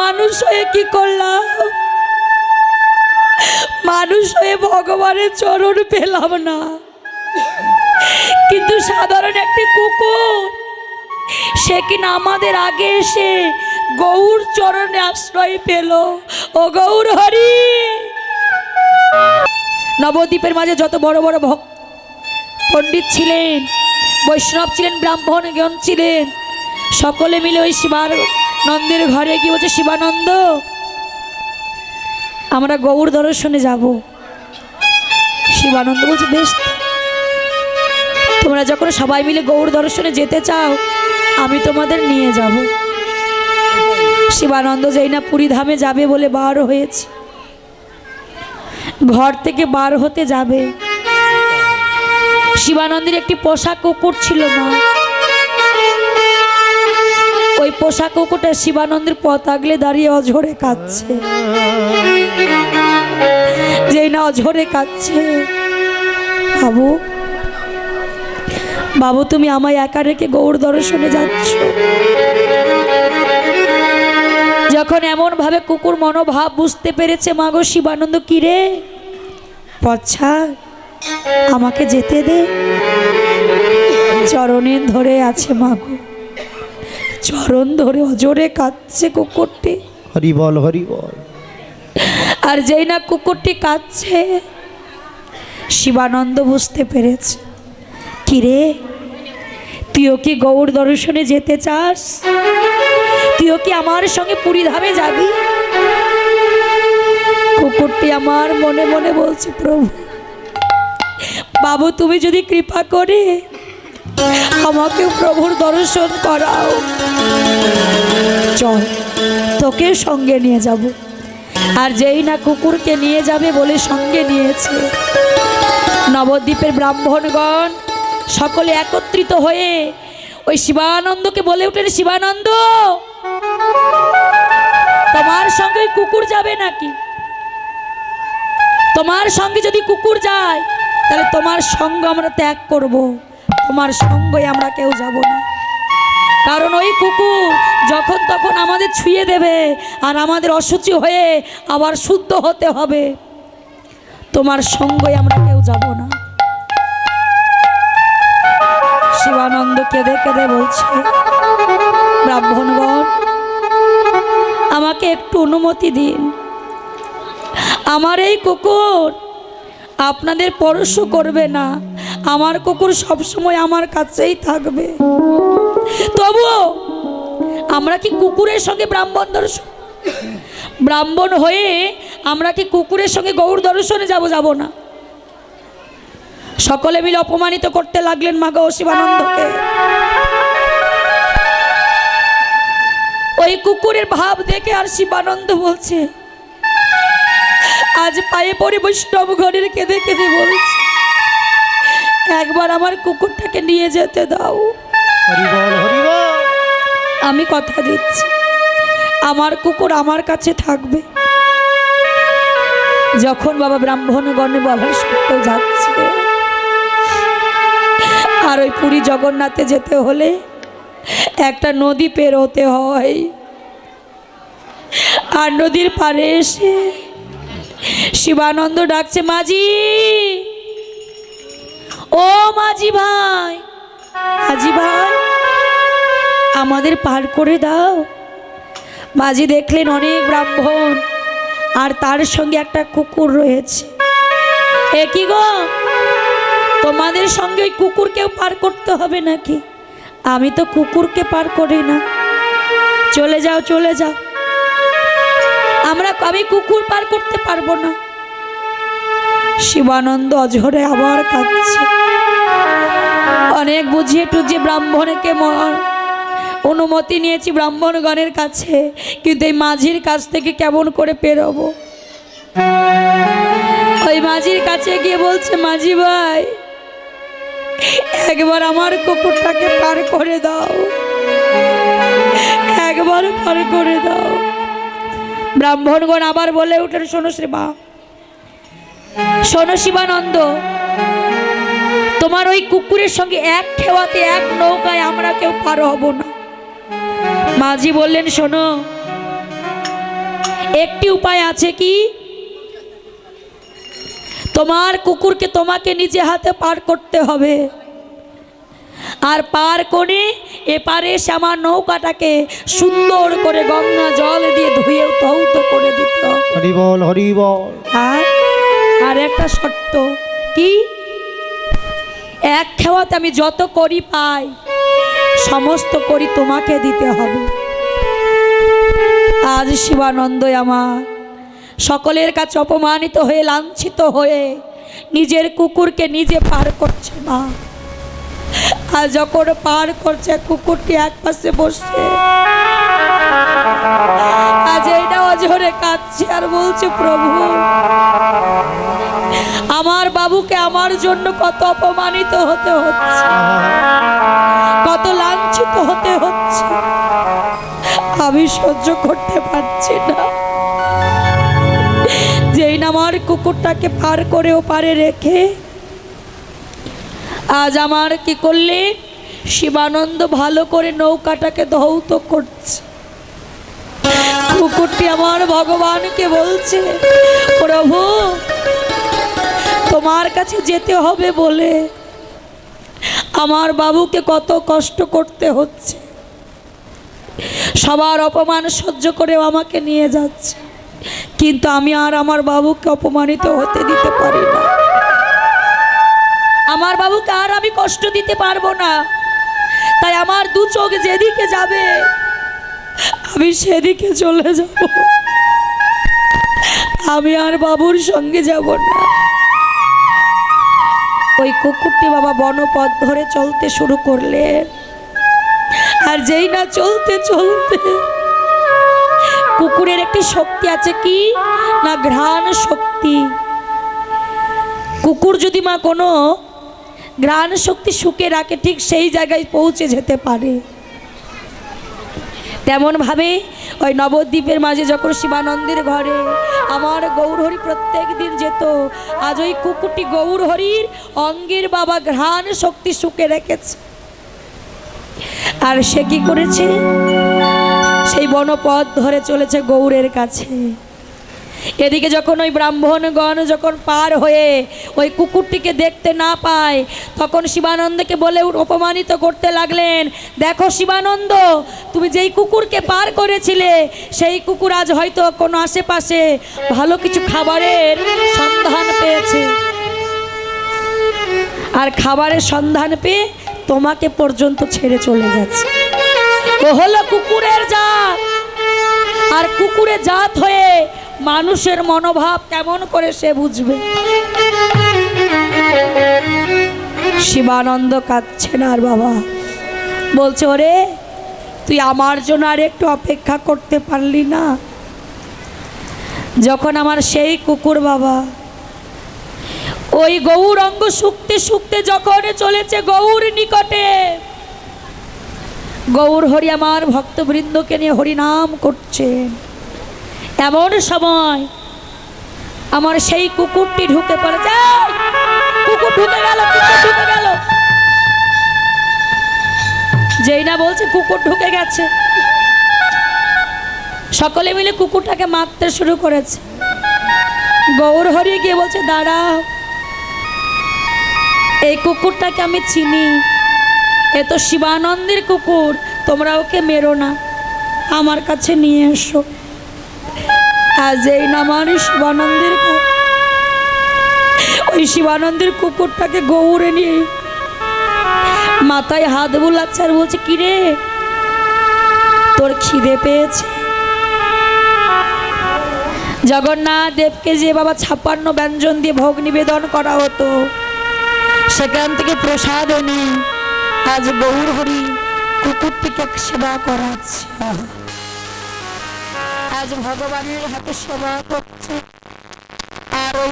মানুষ হয়ে কি করলাম? মানুষ হয়ে ভগবানের চরণ পেলাম না। কিন্তু সাধারণ একটি কুকুর, সে কিনা আমাদের আগে এসে গৌর চরণে আশ্রয় পেল। ও গৌর হরি! নবদ্বীপের মাঝে যত বড় বড় ভক্ত পণ্ডিত ছিলেন, বৈষ্ণব ছিলেন ব্রাহ্মণগণ ছিলেন, সকলে মিলে ওই শিবার নন্দের ঘরে, কি বলছে শিবানন্দ? আমরা গৌর দর্শনে যাব। শিবানন্দ বলছে, বেশ, তোমরা যখন সবাই মিলে গৌর দর্শনে যেতে চাও, আমি তোমাদের নিয়ে যাব। শিবানন্দ যেই না পুরী ধামে যাবে বলে বার হয়েছে। ঘর থেকে বার হতে যাবে। শিবানন্দের একটি পোশাক কুকুর ছিল মা। ওই পোষা কুকুরটা শিবানন্দের পথ আগলে দাঁড়িয়ে অঝরে কাঁদছে। যেই না অঝরে কাঁদছে। বাবু বাবু, তুমি আমায় একা রেখে গৌর দর্শনে যাচ্ছ। যখন এমনভাবে কুকুর মনোভাব বুঝতে পেরেছে, মাগো শিবানন্দ কিরে পচ্ছা আমাকে যেতে দে। চরণে ধরে আছে মাগো। চরণ ধরে অজরে কাঁদছে কুকুরটি। হরি বল হরি বল। আর যেই না কুকুরটি কাঁদছে শিবানন্দ বুঝতে পেরেছে। কিরে তুইও কি গৌর দর্শনে যেতে চাস? তুইও কি আমার সঙ্গে পুরী ধামে যাবি? কুকুরটি আমার মনে মনে বলছে প্রভু বাবু তুমি যদি কৃপা করে আমাকে প্রভুর দর্শন করাও। চল, তোকে সঙ্গে নিয়ে যাব। আর যেই না কুকুরকে নিয়ে যাবে বলে সঙ্গে নিয়েছে। নবদ্বীপের ব্রাহ্মণগণ সকলে একত্রিত হয়ে ওই শিবানন্দকে বলে উঠলেন, শিবানন্দ, তোমার সঙ্গে কুকুর যাবে নাকি? তোমার সঙ্গে যদি কুকুর যায়, তাহলে তোমার সঙ্গ আমরা ত্যাগ করব। তোমার সঙ্গে আমরা কেউ যাব না। কারণ ওই কুকুর যখন তখন আমাদের ছুঁয়ে দেবে আর আমাদের অসুচি হয়ে আবার শুদ্ধ হতে হবে। তোমার সঙ্গে আমরা কেউ যাব না। শিবানন্দ কেঁদে কেঁদে বলছে, ব্রাহ্মণগণ, আমাকে একটু অনুমতি দিন। আমার এই কুকুর আপনাদের পরশ করবে না। আমার কুকুর সবসময় আমার কাছেই থাকবে। তবুও, আমরা কি কুকুরের সঙ্গে ব্রাহ্মণ দর্শন ব্রাহ্মণ হয়ে আমরা কি কুকুরের সঙ্গে গৌর দর্শনে যাব যাব না? সকলে মিলে অপমানিত করতে লাগলেন মা গৌ শিবানন্দকে। ওই কুকুরের ভাব দেখে আর শিবানন্দ বলছে, আজ পায়ে পড়ে বৈষ্ণব ঘরের কেঁদে কেঁদে বলছে। একবার আমার কুকুরটাকে নিয়ে যেতে দাও। আমি কথা দিচ্ছি। আমার কুকুর আমার কাছে থাকবে। যখন বাবা ব্রাহ্মণগণে বলার সত্ত্বেও যাচ্ছে আর ওই পুরী জগন্নাথে যেতে হলে একটা নদী পেরোতে হয়। আর নদীর পাড়ে এসে শিবানন্দ ডাকছে মাঝি! ও মাঝি ভাই। মাঝি ভাই, আমাদের পার করে দাও। মাঝি দেখলেন অনেক ব্রাহ্মণ, আর তার সঙ্গে একটা কুকুর রয়েছে। এ কি গো? তোমাদের সঙ্গে ওই কুকুরকেও পার করতে হবে নাকি? আমি তো কুকুরকে পার করি না। চলে যাও চলে যাও। আমরা আমি কুকুর পার করতে পারব না? শিবানন্দ অঝরে আবার কাঁদছে। অনেক বুঝিয়ে টুঝিয়ে ব্রাহ্মণকে ম- অনুমতি নিয়েছি ব্রাহ্মণগণের কাছে, কিন্তু এই মাঝির কাছ থেকে কেমন করে পেরোবো? ওই মাঝির কাছে গিয়ে বলছে, মাঝি ভাই, একবার আমার কুকুরটাকে পার করে দাও। একবার পার করে দাও। ব্রাহ্মণগণ আবার বলে উঠেন শোনো শ্রীমা শোনো শিবানন্দ তোমার ওই কুকুরের সঙ্গে এক খেওয়াতে এক নৌকায় আমরা কেউ পার হব না। মাঝি বললেন শোনো একটি উপায় আছে কি? তোমার কুকুরকে তোমাকে নিজে হাতে পার করতে হবে। আর পার করে এপারে এসে আমার নৌকাটাকে সুন্দর করে গঙ্গা জল দিয়ে ধুয়ে ধৌত করে দিতে হবে। হরি বল হরি বল আর একটা শর্ত, কি? এক খেওয়াতে আমি যত করি পাই, সমস্ত করি তোমাকে দিতে হবে। আজ শিবানন্দ আমার সকলের কাছে অপমানিত হয়ে, লাঞ্ছিত হয়ে নিজের কুকুরকে নিজে পার করছে মা। আর যখন পার করছে, কুকুরটি এক পাশে বসছে। আজ এইটা অজরে কাঁদছে আর বলছে, প্রভু, আমার বাবুকে আমার জন্য কত অপমানিত হতে হচ্ছে, কত লাঞ্ছিত হতে হচ্ছে। আমি সহ্য করতে পারছি না। যেই না আমার কুকুরটাকে পার করে ও পারে রেখে আজ আমার কি করলে? শিবানন্দ ভালো করে নৌকাটাকে ধৌত করছে। কুকুরটি আমার ভগবানকে বলছে, প্রভু, তোমার কাছে যেতে হবে বলে আমার বাবুকে কত কষ্ট করতে হচ্ছে। সবার অপমান সহ্য করেও আমাকে নিয়ে যাচ্ছে। কিন্তু আমি আর আমার বাবুকে অপমানিত হতে দিতে পারি না। আমার বাবুকে আর আমি কষ্ট দিতে পারব না। তাই আমার দু চোখ যেদিকে যাবে, আমি সেদিকে চলে যাব। আমি আর বাবুর সঙ্গে যাব না। ওই কুকুরটি বাবা বনপথ ধরে চলতে শুরু করলে, আর যেই না চলতে চলতে, কুকুরের একটি শক্তি আছে কি? না ঘ্রাণ শক্তি। কুকুর যদি মা কোনো ঘ্রাণ শক্তি শুকে রাখে, ঠিক সেই জায়গায় পৌঁছে যেতে পারে। তেমনভাবে ওই নবদ্বীপের মাঝে যখন শিবানন্দের ঘরে আমার গৌরহরি প্রত্যেক দিন যেত, আজ ওই কুকুরটি গৌরহরির অঙ্গের বাবা ঘ্রাণ শক্তি শুকে রেখেছে। আর সে কি করেছে? সেই বনপথ ধরে চলেছে গৌরের কাছে। এদিকে যখন ওই ব্রাহ্মণগণ যখন পার হয়ে ওই কুকুরটিকে দেখতে না পায়, তখন শিবানন্দকে বলে অপমানিত করতে লাগলেন। দেখো শিবানন্দ, তুমি যেই কুকুরকে পার করেছিলে, সেই কুকুর আজ হয়তো কোনো আশেপাশে ভালো কিছু খাবারের সন্ধান পেয়েছে। আর খাবারের সন্ধান পেয়ে তোমাকে পর্যন্ত ছেড়ে চলে গেছে। ও হলো কুকুরের জাত। আর কুকুরের জাত হয়ে মানুষের মনোভাব কেমন করে সে বুঝবে? শিবানন্দ কাঁদছেন আর বাবা বলছে, ওরে, তুই আমার জন্য আর একটু অপেক্ষা করতে পারলি না। যখন আমার সেই কুকুর বাবা ওই গৌর অঙ্গ শুকতে শুকতে যখন চলেছে গৌর নিকটে, গৌর হরি আমার ভক্তবৃন্দকে নিয়ে হরিনাম করছেন এমন সময় আমার সেই কুকুরটি ঢুকে পড়ে। এই! কুকুর ঢুকে গেল, কুকুর ঢুকে গেল। যেই না বলছে কুকুর ঢুকে গেছে। সকলে মিলে কুকুরটাকে মারতে শুরু করেছে। গৌর হরি গিয়ে বলছে, দাঁড়াও। এই কুকুরটাকে আমি চিনি। এ তো শিবানন্দের কুকুর, তোমরা ওকে মেরো না। আমার কাছে নিয়ে এসো। আজ এই নামার শিবানন্দের ওই শিবানন্দের কুকুরটাকে গৌরে নিয়ে মাথায় হাত বুলাচ্ছে আর বলছে, কিরে, তোর খিদে পেয়েছে? জগন্নাথ দেবকে যে বাবা ছাপ্পান্ন ব্যঞ্জন দিয়ে ভোগ নিবেদন করা হতো, সেখান থেকে প্রসাদ এনে আজ গৌর হরি কুকুরটিকে সেবা করাচ্ছে। আজ ভগবানের হাতে সেবা করছে। আর ওই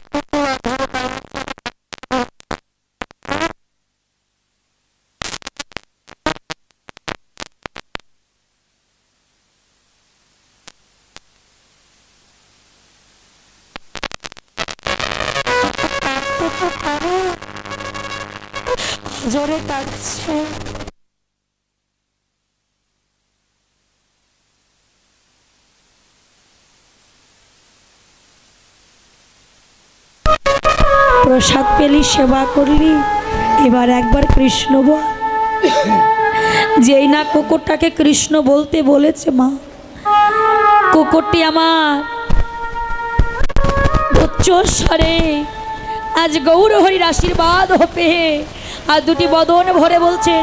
জোরে কাটছে প্রসাদ পেলি, সেবা করলি। এবার একবার কৃষ্ণ বল। যেই না কুকুরটাকে কৃষ্ণ বলতে বলেছে মা, কুকুরটি আমার উচ্চস্বরে আজ গৌর হরির আশীর্বাদ হবে আর দুটি বদন ভরে বলছেন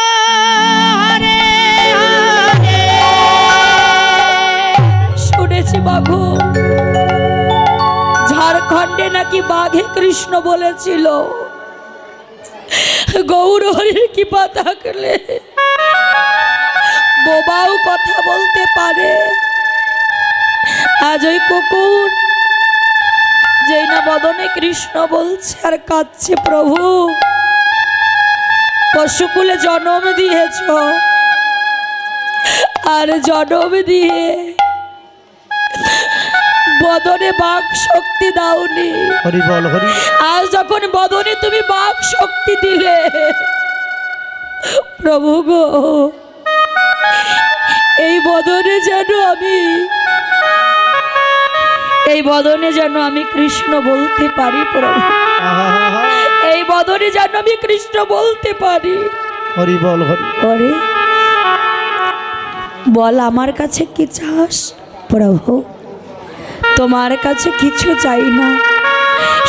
নাকি বাঘে কৃষ্ণ বলেছিল? গৌর হরির কৃপা থাকলে? বোবাও কথা বলতে পারে। আজ ওই কুকুর, যেই না বদনে কৃষ্ণ বলছে আর কাঁদছে প্রভু। পশুকুলে জন্ম দিয়েছ। আর জন্ম দিয়ে বদনে বাক শক্তি দাওনি। হরি বল হরি। আজ যখন বদনে তুমি বাক শক্তি দিলে প্রভু গো এই বদনে যেন আমি এই বদনে যেন আমি কৃষ্ণ বলতে পারি প্রভু। এই বদনে যেন আমি কৃষ্ণ বলতে পারি। হরি বল হরি। ওরে বল আমার কাছে কি চাস প্রভু? তোমার কাছে কিছু চাই না।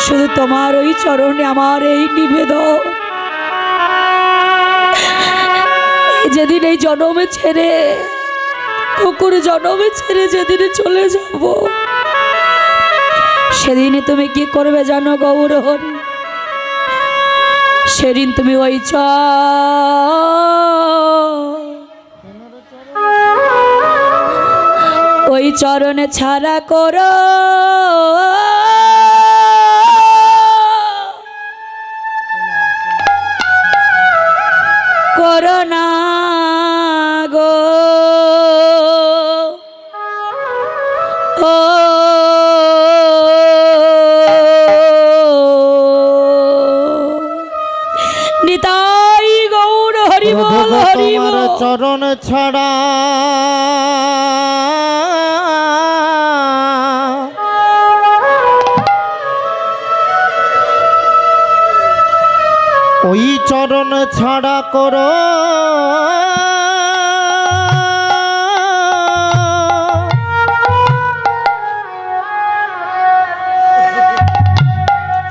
শুধু তোমার ওই চরণে আমার এই নিবেদন। যেদিন এই জনমে ছেড়ে, কুকুর জনমে ছেড়ে যেদিন চলে যাব, সেদিনে তুমি কি করবে জানো গৌর হরি সেদিন তুমি ওই চ চরণে ছাড়া করো। করোনা চরণ ছাড়া করো।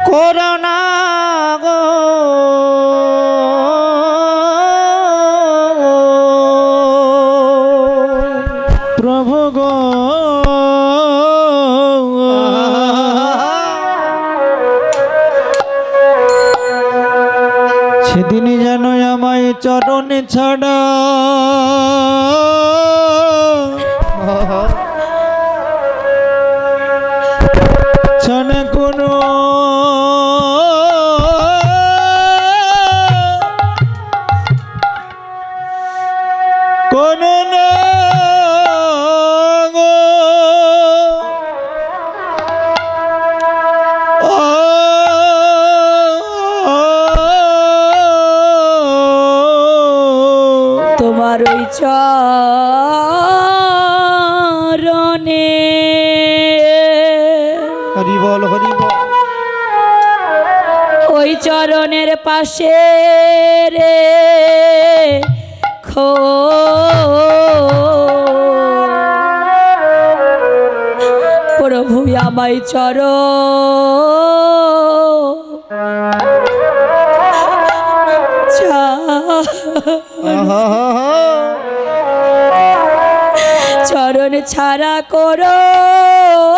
করোনা চরণে হরি বল হরি বল। ওই চরণের পাশে রে খো। প্রভু আমায় চর। চরণ ছাড়া করো।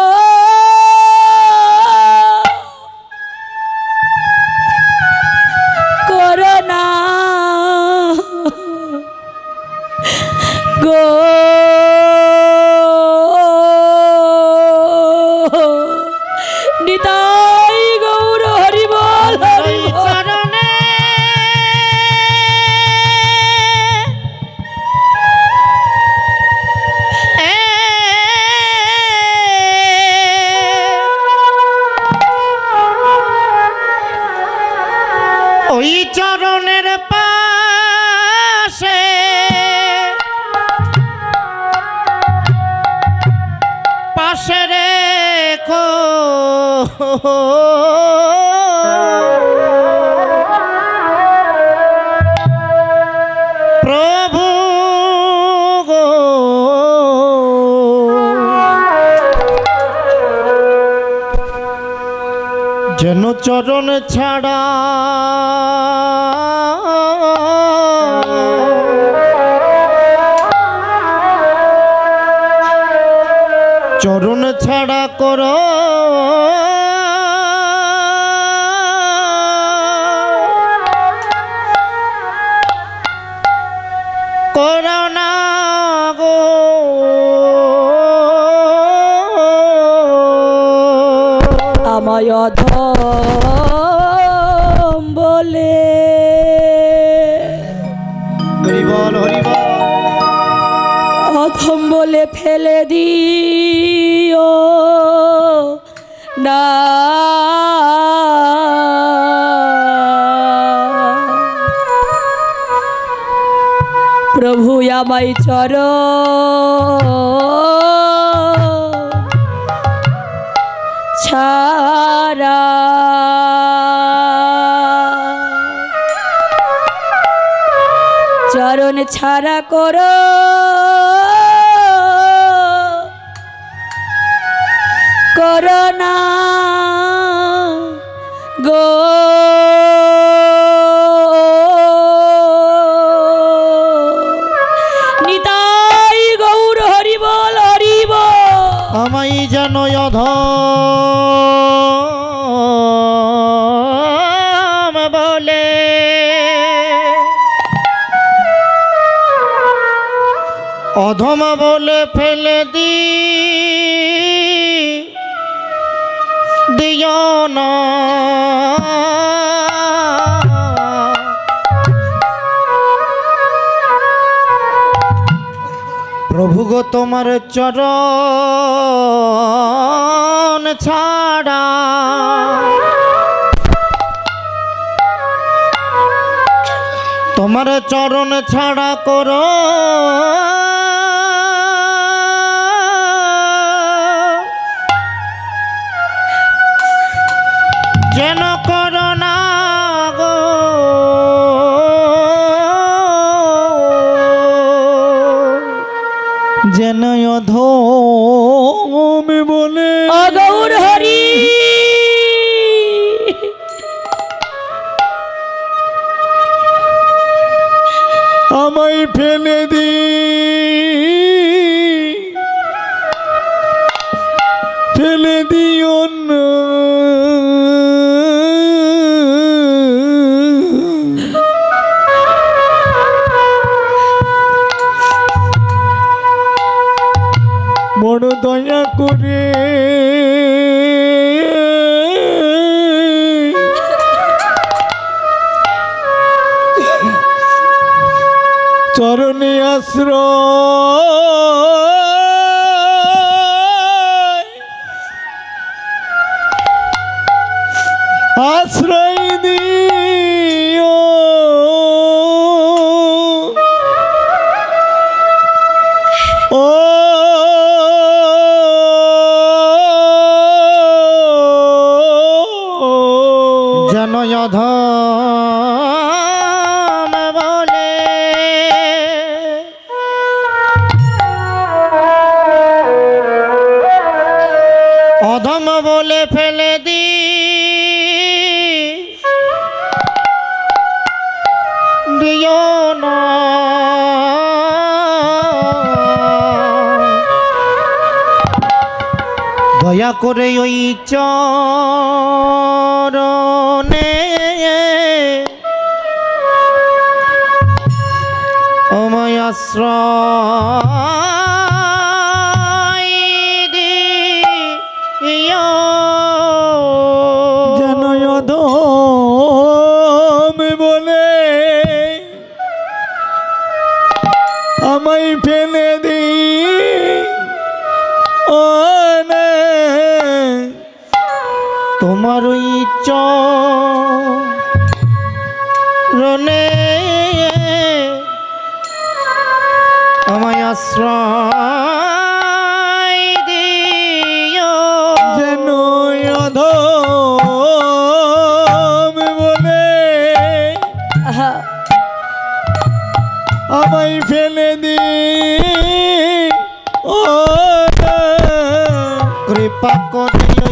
প্রভু গো। যেন চরণ ছাড়া চরণ ছাড়া কর করোনা গো। আমায় অধম বলে। হরিবল হরিবল অধম বলে ফেলে দিও আমায় চর চরণ ছাড়া করো। করোনা তোমার চরণ ছাড়া। তোমার চরণ ছাড়া করো। যেন ফেলে দিও অধম বলে। অধম বলে ফেলে দি। দিও না দয়া করে ওই চরণে আশ্রয় যেন বলে আমায় ফেলে দি তোমার ওই আশ্রয় দিও। যেন অধম বলে আমায় ফেলে দি ও কৃপা করিও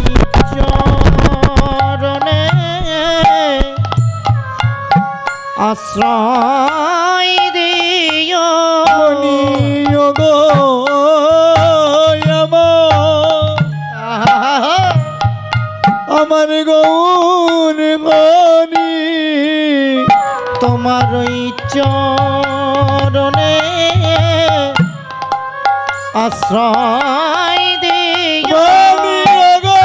চরণে। আশ্রয় চরণে আশ্রয় দিও। মনিও গো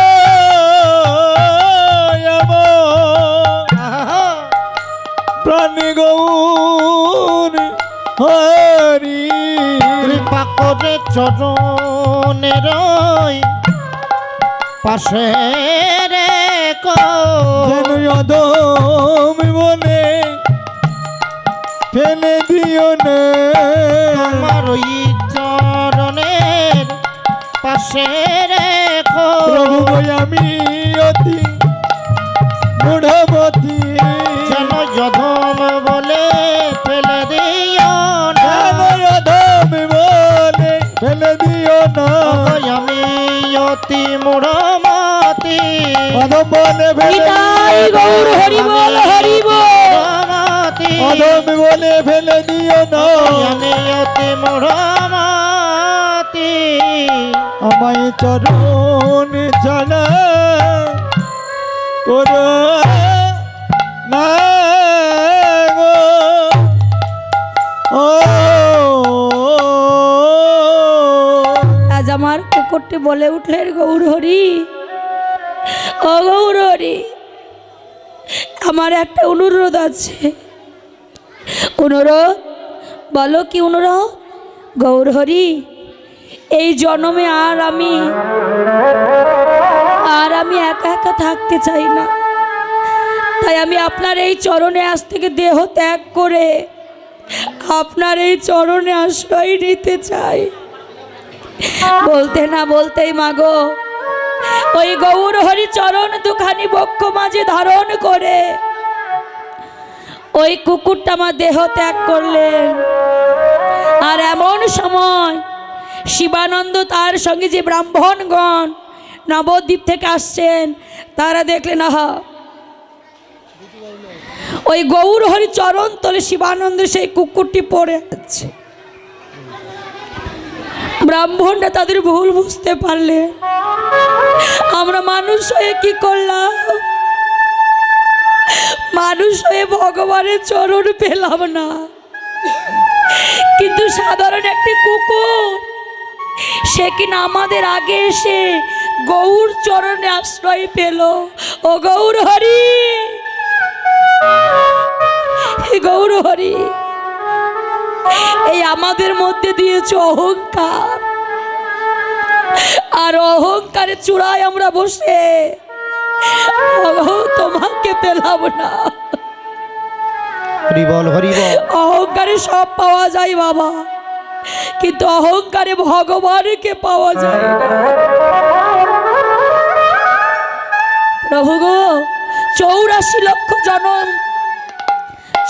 আমার প্রাণ গৌর হরি। কৃপা করে চরণের ওই পাশে অদম বলে ফেলে দিও না। তোমার ওই চরণের পাশে রেখো। প্রভু আমি অতি বুড়াবতী যেন যধম বলে ফেলে দিও না। অদম বলে ফেলে দিও না। আমি অতি মুড়মতি বলে ফেলে গৌর হরি বল হরি বল মুড়মতি অদম বলে ফেলে দিও না। আমি অতি মুড়মতি আমায় চরণ ছাড়া করো না ও। আজ আমার কুকুরটি বলে উঠলেন গৌর হরি ও গৌর হরি আমার একটা অনুরোধ আছে। অনুরোধ বলো কি অনুরোধ গৌর হরি, এই জন্মে আর আমি আর আমি একা একা থাকতে চাই না। তাই আমি আপনার এই চরণে আজ থেকে দেহ ত্যাগ করে আপনার এই চরণে আশ্রয় নিতে চাই। বলতে না বলতেই মাগো, ওই গৌর হরি চরণ দুখানি বক্ষ মাঝে ধারণ করে ওই কুকুরটা আমার দেহ ত্যাগ করলেন আর এমন সময় শিবানন্দ তার সঙ্গে যে ব্রাহ্মণগণ নবদ্বীপ থেকে আসছেন, তারা দেখলেন, আহা! ওই গৌর হরি চরণ তলে শিবানন্দ সেই কুকুরটি পড়ে আছে। ব্রাহ্মণরা তাদের ভুল বুঝতে পারলে। আমরা মানুষ হয়ে কি করলাম? মানুষ হয়ে ভগবানের চরণ পেলাম না। কিন্তু সাধারণ একটি কুকুর, সে কিনা আমাদের আগে এসে গৌর চরণে আশ্রয় পেল। ও গৌর হরি! গৌর হরি! এই আমাদের মধ্যে দিয়েছ অহংকার। আর অহংকারে চূড়ায় আমরা বসে তোমাকে পেলাম না। অহংকারে সব পাওয়া যায় বাবা কিন্তু অহংকারে ভগবানকে পাওয়া যায় প্রভু গো চৌরাশি লক্ষ জনম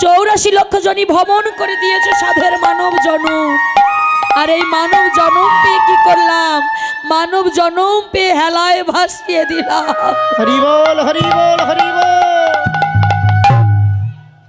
চৌরাশি লক্ষ জনই ভ্রমণ করে দিয়েছে সাধের মানব জনম আর এই মানব জনম পেয়ে কি করলাম? মানব জনম পেয়ে হেলায় ভাসিয়ে দিলাম। হরি বল হরি বল হরি বল।